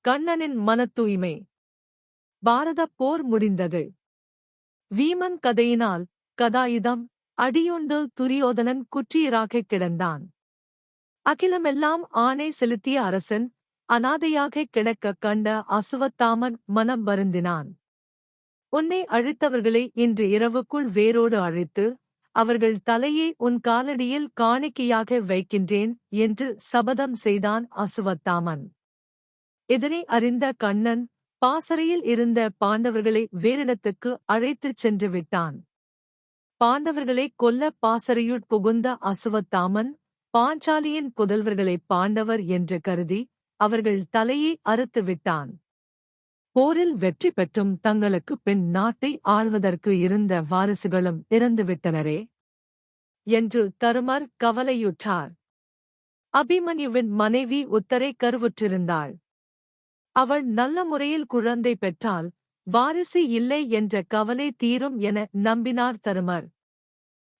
கண்ணனின் மனத் தூய்மை. பாரதப் போர் முடிந்தது. வீமன் கதையினால் கதாயுதம் அடியுண்டு துரியோதனன் குற்றியராகக் கிடந்தான். அகிலமெல்லாம் ஆணை செலுத்திய அரசன் அனாதையாகக் கிடக்கக் கண்ட அசுவத்தாமன் மனம் வருந்தினான். உன்னை அழித்தவர்களை இன்று இரவுக்குள் வேரோடு அழித்து அவர்கள் தலையை உன் காலடியில் காணிக்கையாக வைக்கின்றேன் என்று சபதம் செய்தான் அசுவத்தாமன். இதனை அறிந்த கண்ணன் பாசறையில் இருந்த பாண்டவர்களை வேறிடத்துக்கு அழைத்துச் சென்று விட்டான். பாண்டவர்களை கொல்ல பாசறையுட் புகுந்த அசுவத்தாமன் பாஞ்சாலியின் புதல்வர்களை பாண்டவர் என்று கருதி அவர்கள் தலையை அறுத்து விட்டான். போரில் வெற்றி பெற்றும் தங்களுக்கு பின் நாட்டை ஆள்வதற்கு இருந்த வாரிசுகளும் இறந்துவிட்டனரே என்று தருமர் கவலையுற்றார். அபிமன்யுவின் மனைவி உத்தரை கருவுற்றிருந்தாள். அவள் நல்ல முறையில் குழந்தை பெற்றால் வாரிசு இல்லை என்ற கவலை தீரும் என நம்பினார் தருமர்.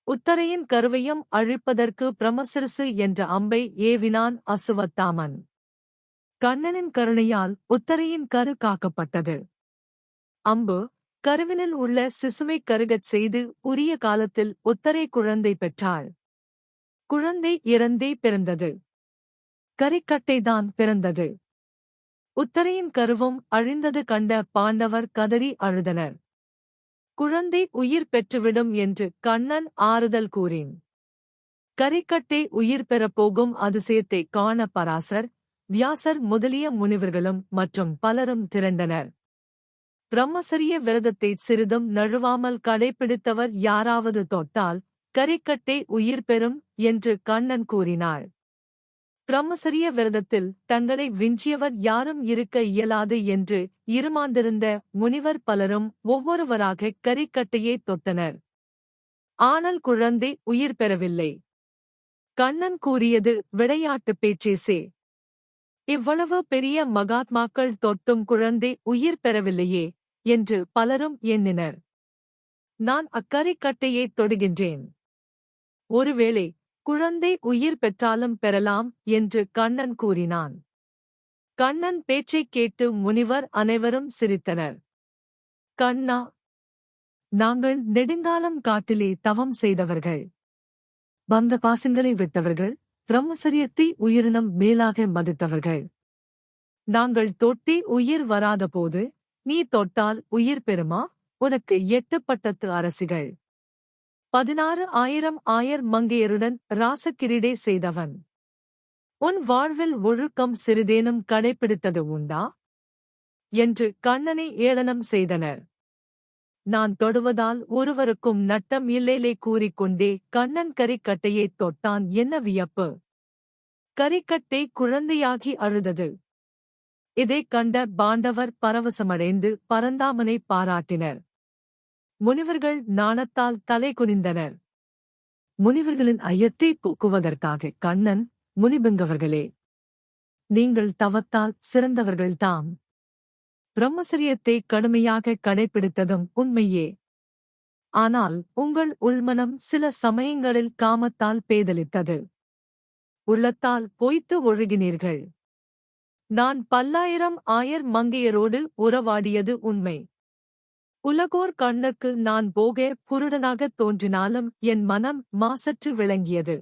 உத்தரையின் கருவையும் அழிப்பதற்கு பிரமசிறுசு என்ற அம்பை ஏவினான் அசுவத்தாமன். கண்ணனின் கருணையால் உத்தரையின் கரு காக்கப்பட்டது. அம்பு கருவினில் உள்ள சிசுவை கருகச் செய்து உரிய காலத்தில் உத்தரை குழந்தை பெற்றாள். குழந்தை இறந்தே பிறந்தது. கரிக்கட்டைதான் பிறந்தது. உத்தரையின் கருவும் அழிந்தது கண்ட பாண்டவர் கதறி அழுதனர். குழந்தை உயிர் பெற்றுவிடும் என்று கண்ணன் ஆறுதல் கூறின். கரிக்கட்டை உயிர் பெறப்போகும் அதிசயத்தை காண பராசர் வியாசர் முதலிய முனிவர்களும் மற்றும் பலரும் திரண்டனர். பிரம்மசரிய விரதத்தை சிறிதும் நழுவாமல் கடைபிடித்தவர் யாராவது தொட்டால் கரிக்கட்டை உயிர் பெறும் என்று கண்ணன் கூறினாள். பிரம்மசரிய விரதத்தில் தங்களை விஞ்சியவர் யாரும் இருக்க இயலாது என்று இருமாந்திருந்த முனிவர் பலரும் ஒவ்வொருவராக கரிக்கட்டையே தொட்டனர். ஆனால் குழந்தை உயிர் பெறவில்லை. கண்ணன் கூறியது விளையாட்டு பேச்சேசே இவ்வளவு பெரிய மகாத்மாக்கள் தொட்டும் குழந்தை உயிர் பெறவில்லையே என்று பலரும் எண்ணினர். நான் அக்கரிக்கட்டையை தொடுகின்றேன். ஒருவேளை குழந்தை உயிர் பெற்றாலும் பெறலாம் என்று கண்ணன் கூறினான். கண்ணன் பேச்சைக் கேட்டு முனிவர் அனைவரும் சிரித்தனர். கண்ணா நாங்கள் நெடுங்காலம் காட்டிலே தவம் செய்தவர்கள். வந்த பாசங்களை விட்டவர்கள் பிரம்மசரியத்தை உயிரினம் மேலாக மதித்தவர்கள். நாங்கள் தொட்டி உயிர் வராதபோது நீ தொட்டால் உயிர் பெறுமா? உனக்கு எட்டு பட்டத்து அரசிகள். பதினாறு ஆயிரம் ஆயர் மங்கையருடன் ராசக்கிரீடே செய்தவன். உன் வாழ்வில் ஒழுக்கம் சிறிதேனும் கடைபிடித்தது உண்டா? என்று கண்ணனை ஏளனம் செய்தனர். நான் தொடுவதால் ஒருவருக்கும் நட்டம் இல்லைலே கூறிக்கொண்டே கண்ணன் கரிக்கட்டையைத் தொட்டான். என்ன வியப்பு? கரிக்கட்டை குழந்தையாகி அழுதது. இதைக் கண்ட பாண்டவர் பரவசமடைந்து பரந்தாமனை பாராட்டினர். முனிவர்கள் நாணத்தால் தலை குனிந்தனர் முனிவர்களின் ஐயத்தை போக்குவதற்காக கண்ணன் முனிபெங்கவர்களே நீங்கள் தவத்தால் சிறந்தவர்கள்தாம். பிரம்மசரியத்தை கடுமையாக கடைபிடித்ததும் உண்மையே. ஆனால் உங்கள் உள்மனம் சில சமயங்களில் காமத்தால் பேதலித்தது. உள்ளத்தால் பொய்த்து ஒழுகினீர்கள். நான் பல்லாயிரம் ஆயர் மங்கையரோடு உறவாடியது உண்மை. உலகோர் கண்ணுக்கு நான் போக புருடனாகத் தோன்றினாலும் என் மனம் மாசற்று விளங்கியது.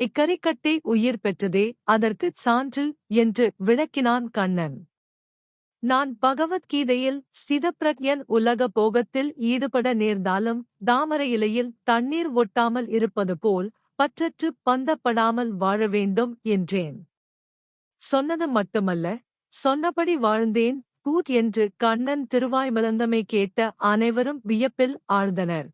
இக்கரிக்கட்டை உயிர் பெற்றதே அதற்குச் சான்று என்று விளக்கினான் கண்ணன். நான் பகவத்கீதையில் ஸ்திதப்பிரக்யன் உலக போகத்தில் ஈடுபட நேர்ந்தாலும் தாமர இலையில் தண்ணீர் ஒட்டாமல் இருப்பது போல் பற்றற்று பந்தப்படாமல் வாழ வேண்டும் என்றேன். சொன்னது மட்டுமல்ல சொன்னபடி வாழ்ந்தேன் கூட் என்று கண்ணன் திருவாய்மலந்தமை கேட்ட அனைவரும் வியப்பில் ஆழ்ந்தனர்.